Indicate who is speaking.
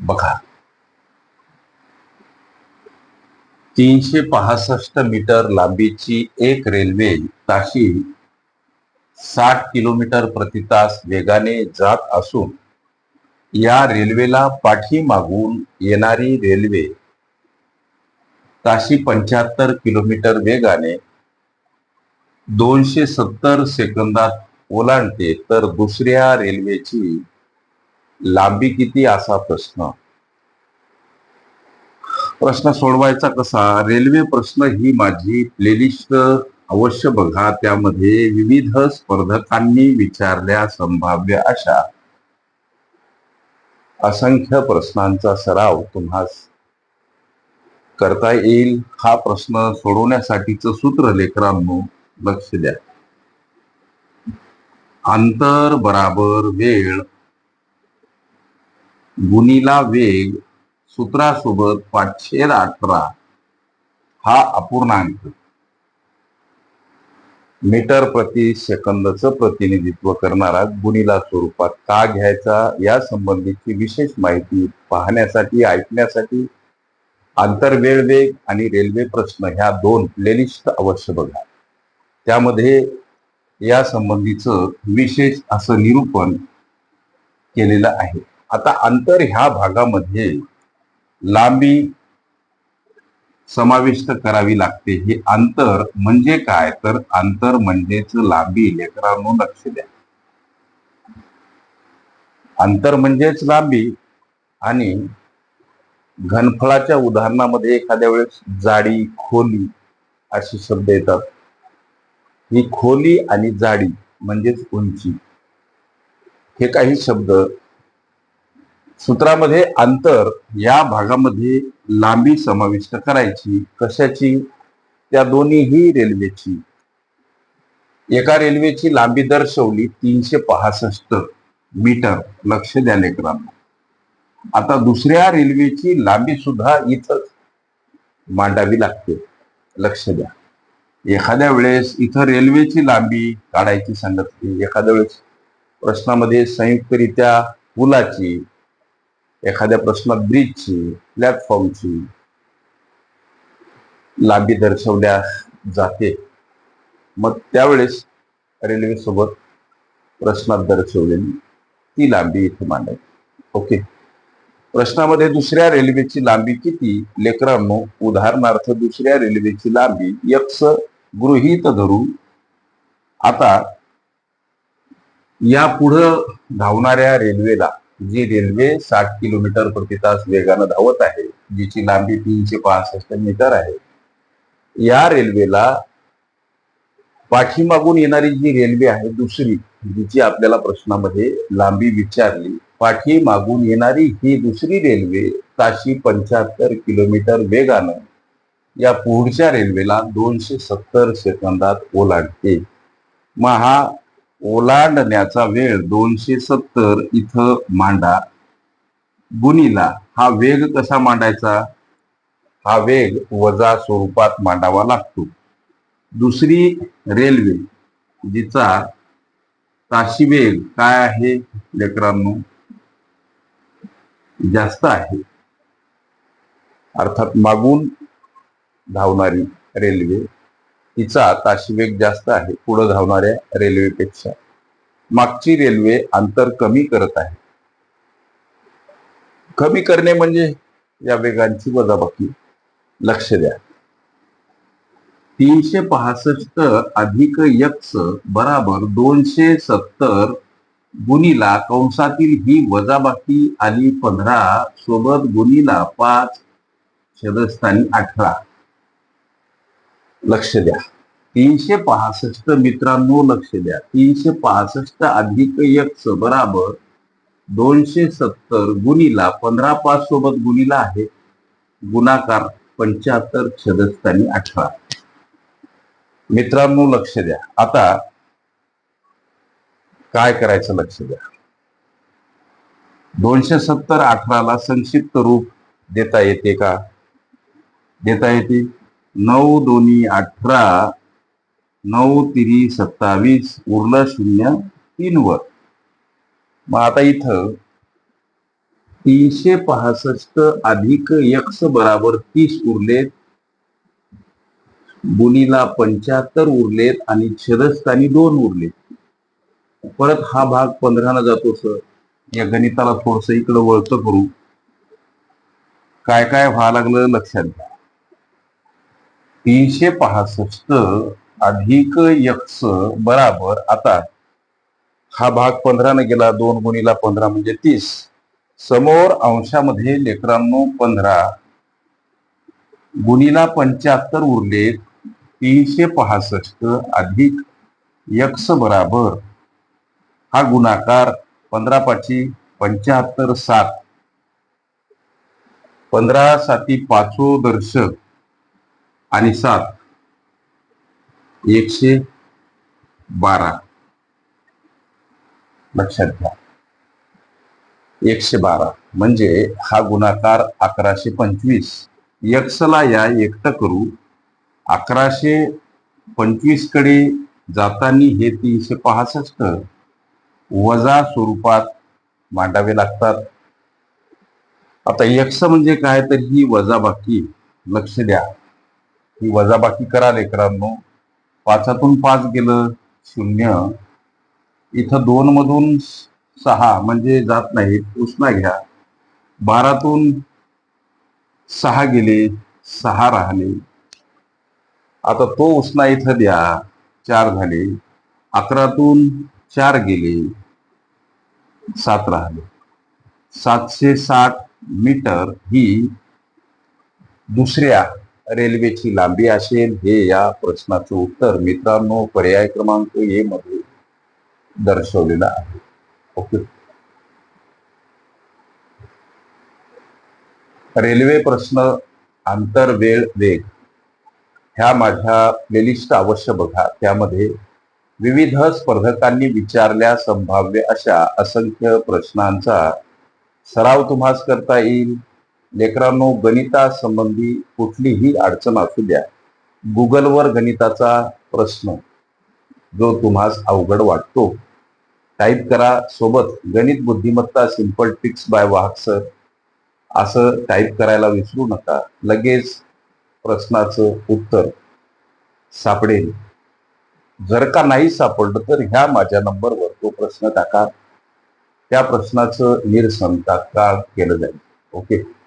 Speaker 1: बघा. तीनशे पासष्ट मीटर लांबीची एक रेल्वे ताशी साठ किलोमीटर प्रति तास वेगाने जात असून या रेल्वेला पाठीमागून येणारी रेल्वे ताशी पंच्याहत्तर किलोमीटर वेगाने दोनशे सत्तर सेकंदात ओलांडते तर दुसऱ्या रेल्वेची लांबी किती असा प्रश्न. प्रश्न सोडवायचा कसा? रेल्वे प्रश्न ही माझी प्लेलिस्ट अवश्य बघा. त्यामध्ये विविध स्पर्धकांनी विचारल्या संभाव्य अशा असंख्य प्रश्नांचा सराव तुम्हास करता येईल. हा प्रश्न सोडवण्यासाठीचं सूत्र लेकरांनो लक्ष द्या. अंतर बराबर वेळ गुणीला वेग सूत्रासोबत पाचशे अठरा हा अपूर्णांक. मीटर प्रति सेकंदचं प्रतिनिधित्व करणारा गुणीला स्वरूपात का घ्यायचा या संबंधीची विशेष माहिती पाहण्यासाठी ऐकण्यासाठी आंतरवेळ वेग आणि रेल्वे प्रश्न ह्या दोन प्लेलिस्ट अवश्य बघा. त्यामध्ये या संबंधीचं विशेष असं निरूपण केलेलं आहे. आता अंतर ह्या भागामध्ये लांबी समाविष्ट करावी लागते. हे अंतर म्हणजे काय? तर अंतर म्हणजेच लांबी. लेकरांनो लक्ष द्या. अंतर म्हणजेच लांबी आणि घनफळाच्या उदाहरणामध्ये एखाद्या वेळेस जाडी खोली असे शब्द येतात. ही खोली आणि जाडी म्हणजेच उंची. हे काही शब्द सूत्रामध्ये अंतर या भागामध्ये लांबी समाविष्ट करायची. कशाची? त्या दोन्हीही रेल्वेची एका रेल्वेची लांबी दर्शवली तीनशे पासष्ट मीटर. लक्ष द्या लेकरांना. आता दुसऱ्या रेल्वेची लांबी सुद्धा इथंच मांडावी लागते. लक्ष द्या. एखाद्या वेळेस इथं रेल्वेची लांबी काढायची सांगितली एखाद्या वेळेस प्रश्नामध्ये संयुक्तरित्या पुलाची एखाद्या प्रश्नात ब्रिजची प्लॅटफॉर्मची लांबी दर्शवल्या जाते. मग त्यावेळेस रेल्वे सोबत प्रश्नात दर्शवलेली ती लांबी इथे मांडायची. ओके प्रश्नामध्ये दुसऱ्या रेल्वेची लांबी किती? लेकरांनो उदाहरणार्थ दुसऱ्या रेल्वेची लांबी यक्स गृहीत धरून आता या पुढं धावणाऱ्या रेल्वेला जी रेल्वे साठ किलोमीटर प्रति तास वेगानं धावत आहे जिची लांबी तीनशे पासष्ट मीटर आहे या रेल्वेला पाठीमागून येणारी जी रेल्वे आहे दुसरी जिची आपल्याला प्रश्नामध्ये लांबी विचारली पाठीमागून येणारी ही दुसरी रेल्वे ताशी पंच्याहत्तर किलोमीटर वेगानं या पुढच्या रेल्वेला दोनशे सत्तर सेकंदात ओलांडते. मग हा ओलांडण्याचा वेळ दोनशे सत्तर इथं मांडा. गुणीला हा वेग कसा मांडायचा? हा वेग वजा स्वरूपात मांडावा लागतो. दुसरी रेल्वे जिचा ताशी वेग काय आहे लेकरांनो? जास्त आहे. अर्थात मागून धावणारी रेल्वे. तिचा ताशी वेग जास्त आहे पुढे धावणाऱ्या रेल्वेपेक्षा. मागची रेल्वे अंतर कमी करत आहे. कमी करणे म्हणजे या वेगांची वजाबाकी. लक्ष द्या. तीनशे पासष्ट अधिक यक्स बराबर दोनशे सत्तर गुणीला कंसातील ही वजाबाकी आली पंधरा सोबत गुणीला पाच शदस्थानी अठरा. लक्ष द्या. तीनशे पासष्ट मित्रांनो लक्ष द्या. तीनशे पासष्ट अधिक एक बराबर दोनशे सत्तर गुणीला पंधरा पाच सोबत गुणीला आहे. गुणाकार पंच्याहत्तर छदस्थानी अठरा. मित्रांनो लक्ष द्या. आता काय करायचं लक्ष द्या. दोनशे सत्तर अठराला संक्षिप्त रूप देता येते का? देता येते. नऊ दोन्ही अठरा नऊ तिरी सत्तावीस उरलं शून्य तीन वर. मग आता इथं तीनशे पासष्ट अधिक यक्ष बराबर तीस उरलेत. बुनीला पंच्याहत्तर उरलेत आणि छेदस्थानी दोन उरलेत. परत हा भाग पंधरानं जातो सर. या गणिताला थोडस इकडं वळतं करू. काय काय व्हायला लागलं लक्षात घ्या. तीनशे पासष्ट अधिक यक्ष बराबर आता हा भाग पंधरानं गेला दोन गुणीला पंधरा म्हणजे तीस. समोर अंशामध्ये लेकरांनो पंधरा गुणीला पंच्याहत्तर उरले तीनशे पासष्ट अधिक यक्ष बराबर. हा गुणाकार पंधरा पाची पंच्याहत्तर सात. पंधरा साती पाचो दर्शक. आणि सात. एकशे बारा. लक्षात घ्या. एकशे बारा. म्हणजे हा गुणाकार अकराशे पंचवीस. यक्षला या एकटं करू. अकराशे पंचवीसकडे जाताना हे तीनशे पासष्ट वजा स्वरूपात मांडावे लागतात. आता यक्ष म्हणजे काय? तर ही वजाबाकी. लक्ष द्या. ही वजाबाकी करा लेकरांनो. पाचातून पाच गेलं शून्य. इथं दोन मधून सहा म्हणजे जात नाही. उष्णा घ्या. बारातून सहा गेले सहा राहिले. आता तो उष्णा इथं द्या चार झाले. अकरातून चार गेले सात राहिले. सातशे साठ मीटर ही दुसऱ्या रेल्वेची लांबी असेल हे या प्रश्नाचं उत्तर मित्रांनो पर्याय क्रमांक ए मध्ये दर्शवलेला आहे. ओके. रेल्वे प्रश्न आंतर वेळ वेग. ह्या माझ्या प्लेलिस्ट अवश्य बघा. त्यामध्ये विविध स्पर्धकांनी विचारल्या संभाव्य अशा असंख्य प्रश्नांचा सराव तुम्हास करता येईल. लेकरांनो गणितासंबंधी कुठलीही अडचण असू द्या गुगलवर गणिताचा प्रश्न जो तुम्हास अवघड वाटतो टाईप करा सोबत गणित बुद्धिमत्ता सिंपल ट्रिक्स बाय वाहक सर. असं टाईप करायला विसरू नका. लगेच प्रश्नाचं उत्तर सापडेल. जर का नाही सापडलं तर ह्या माझ्या नंबरवर तो प्रश्न टाका. त्या प्रश्नाचं निरसन तात्काळ केलं जाईल. ओके?